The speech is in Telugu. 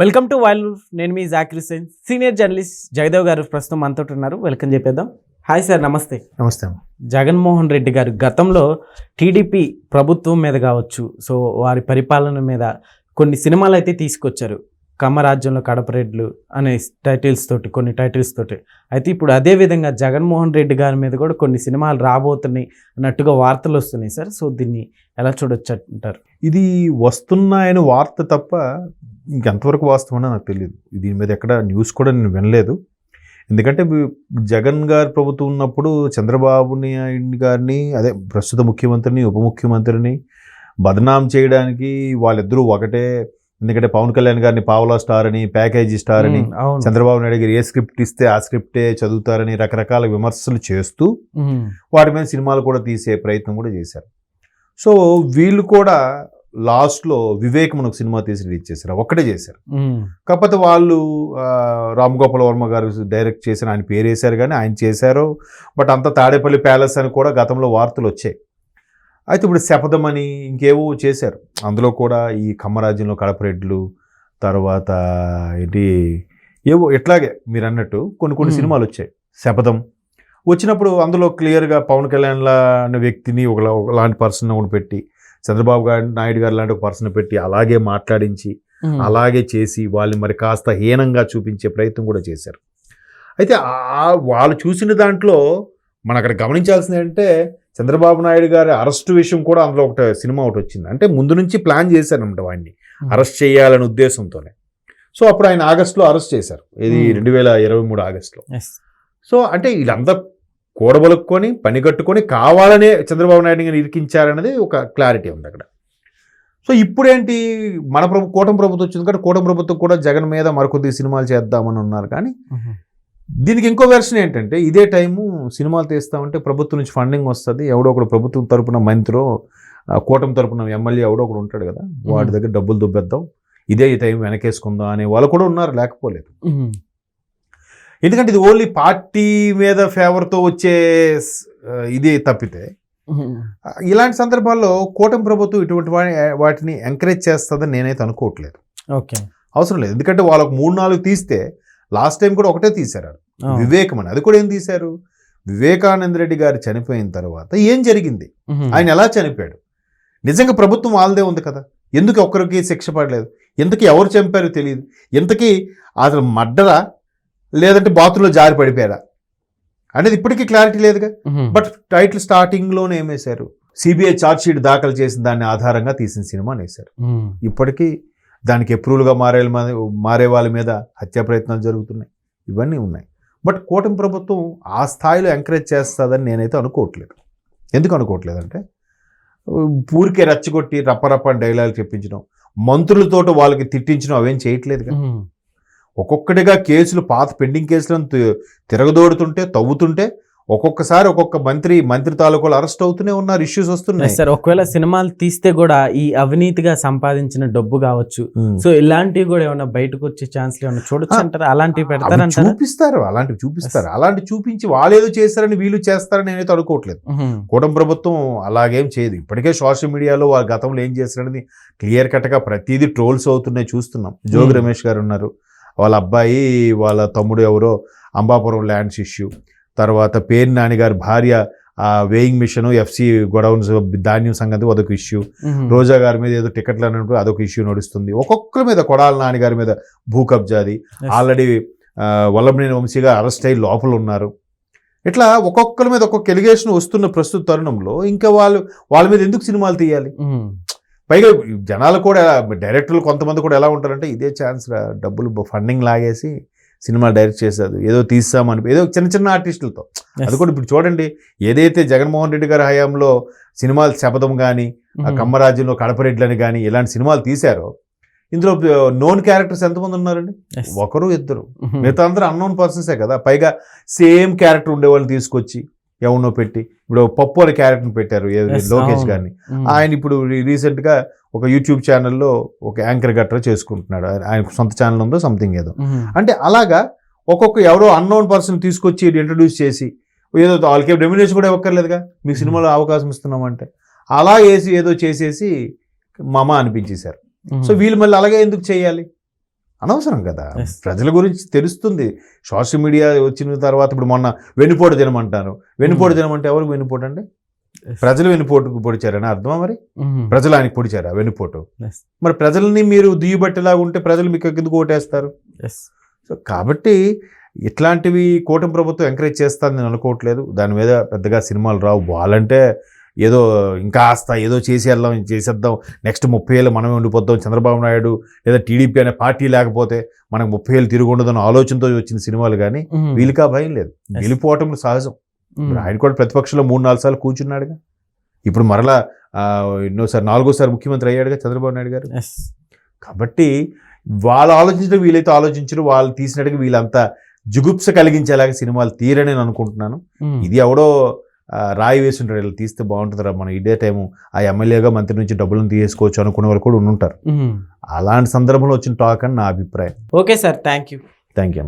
వెల్కమ్ టు వైల్డ్ నేను మీ జాకిర్ హుసేన్ సీనియర్ జర్నలిస్ట్ జగదేవ్ గారు ప్రస్తుతం మనతో ఉన్నారు. వెల్కమ్ చెప్పేద్దాం. హాయ్ సార్ నమస్తే. నమస్తే. జగన్మోహన్ రెడ్డి గారు గతంలో టీడీపీ ప్రభుత్వం మీద కావచ్చు సో వారి పరిపాలన మీద కొన్ని సినిమాలు అయితే తీసుకొచ్చారు. కమ్మరాజ్యంలో కడపరెడ్లు అనే టైటిల్స్ తోటి కొన్ని టైటిల్స్ తోటి. అయితే ఇప్పుడు అదే విధంగా జగన్మోహన్ రెడ్డి గారి మీద కూడా కొన్ని సినిమాలు రాబోతున్నాయి అన్నట్టుగా వార్తలు వస్తున్నాయి సార్ సో దీన్ని ఎలా చూడొచ్చు అంటారు? ఇది వస్తున్నాయని వార్త తప్ప ఇంకెంతవరకు వాస్తవమో నాకు తెలియదు దీని మీద ఎక్కడ న్యూస్ కూడా నేను వినలేదు. ఎందుకంటే జగన్ గారి ప్రభుత్వం ఉన్నప్పుడు చంద్రబాబుని ఆయన గారిని అదే ప్రస్తుత ముఖ్యమంత్రిని ఉప ముఖ్యమంత్రిని బదనాం చేయడానికి వాళ్ళిద్దరూ ఒకటే. ఎందుకంటే పవన్ కళ్యాణ్ గారిని పావలా స్టార్ అని ప్యాకేజీ స్టార్ అని చంద్రబాబు నాయుడు గారు ఏ స్క్రిప్ట్ ఇస్తే ఆ స్క్రిప్టే చదువుతారని రకరకాల విమర్శలు చేస్తూ వాటి మీద సినిమాలు కూడా తీసే ప్రయత్నం కూడా చేశారు. సో వీళ్ళు కూడా లాస్ట్లో వివేక్ మనకు సినిమా తీసి రిలీజ్ చేశారు. ఒక్కటే చేశారు. కాకపోతే వాళ్ళు రామ్ గోపాల్ వర్మ గారు డైరెక్ట్ చేసిన ఆయన పేరు వేశారు కానీ ఆయన చేశారు. బట్ అంత తాడేపల్లి ప్యాలెస్ అని కూడా గతంలో వార్తలు వచ్చాయి. అయితే ఇప్పుడు శపథం అని ఇంకేవో చేశారు. అందులో కూడా ఈ కమ్మరాజ్యంలో కడపరెడ్లు తర్వాత ఏంటి ఏవో ఇట్లాగే మీరు అన్నట్టు కొన్ని కొన్ని. సినిమాలు వచ్చాయి. శపథం వచ్చినప్పుడు అందులో క్లియర్గా పవన్ కళ్యాణ్ లా అనే వ్యక్తిని ఒక లాంటి పర్సన్ ఒకటి పెట్టి చంద్రబాబు గారు నాయుడు గారు లాంటి ఒక పర్సన్ పెట్టి అలాగే మాట్లాడించి అలాగే చేసి వాళ్ళని మరి కాస్త హీనంగా చూపించే ప్రయత్నం కూడా చేశారు. అయితే వాళ్ళు చూసిన దాంట్లో మనం అక్కడ గమనించాల్సింది ఏంటంటే చంద్రబాబు నాయుడు గారి అరెస్ట్ విషయం కూడా అందులో ఒకటి సినిమా ఒకటి వచ్చింది. అంటే ముందు నుంచి ప్లాన్ చేశారనమాట వాడిని అరెస్ట్ చేయాలనే ఉద్దేశంతోనే. సో అప్పుడు ఆయన ఆగస్టులో అరెస్ట్ చేశారు. ఇది. రెండు వేల ఇరవై మూడు ఆగస్టులో. సో అంటే వీళ్ళంతా కూడబలుక్కొని పని కట్టుకొని కావాలనే చంద్రబాబు నాయుడు గారిని ఇరికించారనేది ఒక క్లారిటీ ఉంది అక్కడ. సో ఇప్పుడేంటి? మన ప్రభు కూటమి ప్రభుత్వం వచ్చింది కాబట్టి కూటమి ప్రభుత్వం కూడా జగన్ మీద మరికొద్ది సినిమాలు చేద్దామని ఉన్నారు కానీ దీనికి ఇంకో వెర్షన్ ఏంటంటే ఇదే టైము సినిమాలు తీస్తామంటే ప్రభుత్వం నుంచి ఫండింగ్ వస్తుంది. ఎవడో ఒకడు ప్రభుత్వం తరపున మంత్రో కూటమి తరపున ఎమ్మెల్యే ఎవడో ఒకడు ఉంటాడు కదా వాడి దగ్గర డబ్బులు దుబ్బేద్దాం. ఇదే ఈ టైం వెనకేసుకుందాం అనే వాళ్ళు కూడా ఉన్నారు లేకపోలేదు. ఎందుకంటే ఇది ఓన్లీ పార్టీ మీద ఫేవర్తో వచ్చే ఇది తప్పితే ఇలాంటి సందర్భాల్లో కూటమి ప్రభుత్వం ఇటువంటి వాటిని ఎంకరేజ్ చేస్తుందని నేనైతే అనుకోవట్లేదు. ఓకే. అవసరం లేదు. ఎందుకంటే వాళ్ళకు మూడు నాలుగు తీస్తే లాస్ట్ టైం కూడా ఒకటే తీశారు వాళ్ళు. ఆ, వివేకం అని. అది కూడా ఏం తీశారు? వివేకానంద రెడ్డి గారు చనిపోయిన తర్వాత ఏం జరిగింది? ఆయన ఎలా చనిపోయాడు? నిజంగా ప్రభుత్వం వాళ్ళదే ఉంది కదా. ఎందుకు ఒక్కరికి శిక్ష పడలేదు? ఎంతకీ ఎవరు చంపారో తెలియదు ఎంతకీ అసలు మడ్డరా లేదంటే బాత్రూంలో జారి పడిపోయారా? అనేది ఇప్పటికీ క్లారిటీ లేదుగా. బట్ టైటిల్ స్టార్టింగ్లోనే ఏమేశారు సిబిఐ షీట్ దాఖలు చేసిన దాన్ని ఆధారంగా తీసిన సినిమా వేశారు. ఇప్పటికీ దానికి అప్రూవల్గా మారే మారే వాళ్ళ మీద హత్యా ప్రయత్నాలు జరుగుతున్నాయి. ఇవన్నీ ఉన్నాయి. బట్ కూటమి ప్రభుత్వం ఆ స్థాయిలో ఎంకరేజ్ చేస్తుందని నేనైతే అనుకోవట్లేదు. ఎందుకు అనుకోవట్లేదు అంటే ఊరికే రెచ్చగొట్టి రప్పరప్ప డైలాగ్ చెప్పించడం మంత్రులతోటి వాళ్ళకి తిట్టించడం అవేం చేయట్లేదు ఒక్కొక్కటిగా కేసులు పాత పెండింగ్ కేసులను తిరగదోడుతుంటే తవ్వుతుంటే ఒక్కొక్కసారి ఒక్కొక్క మంత్రి మంత్రి తాలూకాలు అరెస్ట్ అవుతూనే ఉన్నారు ఇష్యూస్ వస్తున్నాయి. సార్ ఒకవేళ సినిమాలు తీస్తే కూడా ఈ అవినీతిగా సంపాదించిన డబ్బు కావచ్చు. సో ఇలాంటివి కూడా ఏమైనా బయటకు వచ్చే ఛాన్స్ ఏమైనా చూడొచ్చు అంటారా? అలాంటివి అవి పెడతారంటారా చూపిస్తారు అలాంటివి చూపిస్తారు. అలాంటి చూపించి వాళ్ళేదో చేస్తారని వీళ్ళు చేస్తారని నేనైతే అనుకోవట్లేదు. ఉహుం, కూటమి ప్రభుత్వం అలాగేం చేయదు. ఇప్పటికే సోషల్ మీడియాలో వాళ్ళ గతంలో ఏం చేస్తారనేది క్లియర్ కట్గా ప్రతిదీ ట్రోల్స్ అవుతున్నాయి చూస్తున్నాం. జోగి Hmm. రమేష్ గారు ఉన్నారు. వాళ్ళ అబ్బాయి వాళ్ళ తమ్ముడు ఎవరో అంబాపురం ల్యాండ్స్ ఇష్యూ. తర్వాత పేరు నాని గారి భార్య ఆ వేయింగ్ మిషన్ ఎఫ్సి గొడవన్స్ ధాన్యం సంగతి అదొక ఇష్యూ. రోజా గారి మీద ఏదో టికెట్లు అన్నట్టు అదొక ఇష్యూ నడుస్తుంది. ఒక్కొక్కరి మీద కొడాల నాని గారి మీద భూ కబ్జాది. ఆల్రెడీ వల్లభనేని వంశీగా అరెస్ట్ అయ్యి లోపల ఉన్నారు. ఇట్లా ఒక్కొక్కరి మీద ఒక్కొక్క ఎలిగేషన్ వస్తున్న ప్రస్తుత తరుణంలో ఇంకా వాళ్ళు వాళ్ళ మీద ఎందుకు సినిమాలు తీయాలి? పైగా జనాలు కూడా డైరెక్టర్లు కొంతమంది కూడా ఎలా ఉంటారంటే ఇదే ఛాన్స్ రా డబ్బులు ఫండింగ్ లాగేసి సినిమా డైరెక్ట్ చేశారు ఏదో తీస్తామని ఏదో చిన్న చిన్న ఆర్టిస్టులతో. అది కూడా ఇప్పుడు చూడండి ఏదైతే జగన్మోహన్ రెడ్డి గారి హయాంలో సినిమాలు శపథం కానీ కమ్మరాజ్యంలో కడపరెడ్లని కానీ ఇలాంటి సినిమాలు తీశారో ఇందులో నోన్ క్యారెక్టర్స్ ఎంతమంది ఉన్నారండి. ఒకరు ఇద్దరు. మిగతా అందరూ అన్నోన్ పర్సన్సే కదా. పైగా సేమ్ క్యారెక్టర్ ఉండేవాళ్ళని తీసుకొచ్చి ఎవరినో పెట్టి ఇప్పుడు పప్పు అనే క్యారెక్టర్ని పెట్టారు లోకేష్. గారిని. ఆయన ఇప్పుడు రీ- రీసెంట్గా ఒక యూట్యూబ్ ఛానల్లో ఒక యాంకర్ గట్రా చేసుకుంటున్నాడు. ఆయన- సొంత ఛానల్ ఉందో సంథింగ్ ఏదో. అంటే అలాగా ఒక్కొక్క ఎవరో అన్నోన్ పర్సన్ తీసుకొచ్చి ఇంట్రడ్యూస్ చేసి ఏదో వాళ్ళకి రెమ్యునేషన్ కూడా ఇవ్వక్కర్లేదుగా మీకు సినిమాలో అవకాశం ఇస్తున్నామంటే. అలా వేసి ఏదో చేసేసి మమ అనిపించేశారు. సో వీళ్ళు మళ్ళీ అలాగే ఎందుకు చేయాలి? అనవసరం కదా. ప్రజల గురించి తెలుస్తుంది. సోషల్ మీడియా వచ్చిన తర్వాత ఇప్పుడు మొన్న వెన్నుపోటు దినం అంటారు. వెన్నుపోటు దినం అంటే ఎవరికి వెన్నుపోటు అండి? ప్రజలు వెన్నుపోటుకు పొడిచారని అర్థమా మరి? మ్మ్. ప్రజలు ఆయనకి పొడిచారా వెన్నుపోటు. మరి ప్రజల్ని మీరు దుయ్యబట్టేలాగా ఉంటే ప్రజలు మీకు ఎందుకు ఓటేస్తారు. సో కాబట్టి ఇట్లాంటివి కూటమి ప్రభుత్వం ఎంకరేజ్ చేస్తాను నేను అనుకోవట్లేదు. దాని మీద పెద్దగా సినిమాలు రావు. వాళ్ళంటే ఏదో ఇంకా ఆస్త ఏదో చేసేద్దాం చేసేద్దాం నెక్స్ట్ ముప్పై ఏళ్ళు మనమే ఉండిపోద్దాం చంద్రబాబు నాయుడు లేదా టీడీపీ అనే పార్టీ లేకపోతే మనకు ముప్పై ఏళ్ళు తిరిగి ఉండదన్న ఆలోచనతో వచ్చిన సినిమాలు కానీ ఆ భయం లేదు. గెలిపోవటం సహజం. ఆయన కూడా ప్రతిపక్షంలో మూడు నాలుగు సార్లు కూర్చున్నాడుగా. ఇప్పుడు మరలా ఎన్నోసారి నాలుగోసారి ముఖ్యమంత్రి అయ్యాడుగా చంద్రబాబు నాయుడు గారు. కాబట్టి వాళ్ళు ఆలోచించడం వీలైతే ఆలోచించరు వాళ్ళు తీసినట్టుగా వీళ్ళంతా జుగుప్స కలిగించేలాగా సినిమాలు తీరని నేను అనుకుంటున్నాను. ఇది ఎవడో రాయి వేసి ఉంటాడు వీళ్ళు తీస్తే బాగుంటుందిరా. మనం ఇదే టైము ఆ ఎమ్మెల్యేగా మంత్రి నుంచి డబ్బులను తీసుకోవచ్చు అనుకునే వాళ్ళు కూడా ఉండుంటారు. అలాంటి సందర్భంలో వచ్చిన టాక్ అని నా అభిప్రాయం. Okay sir thank you. Thank you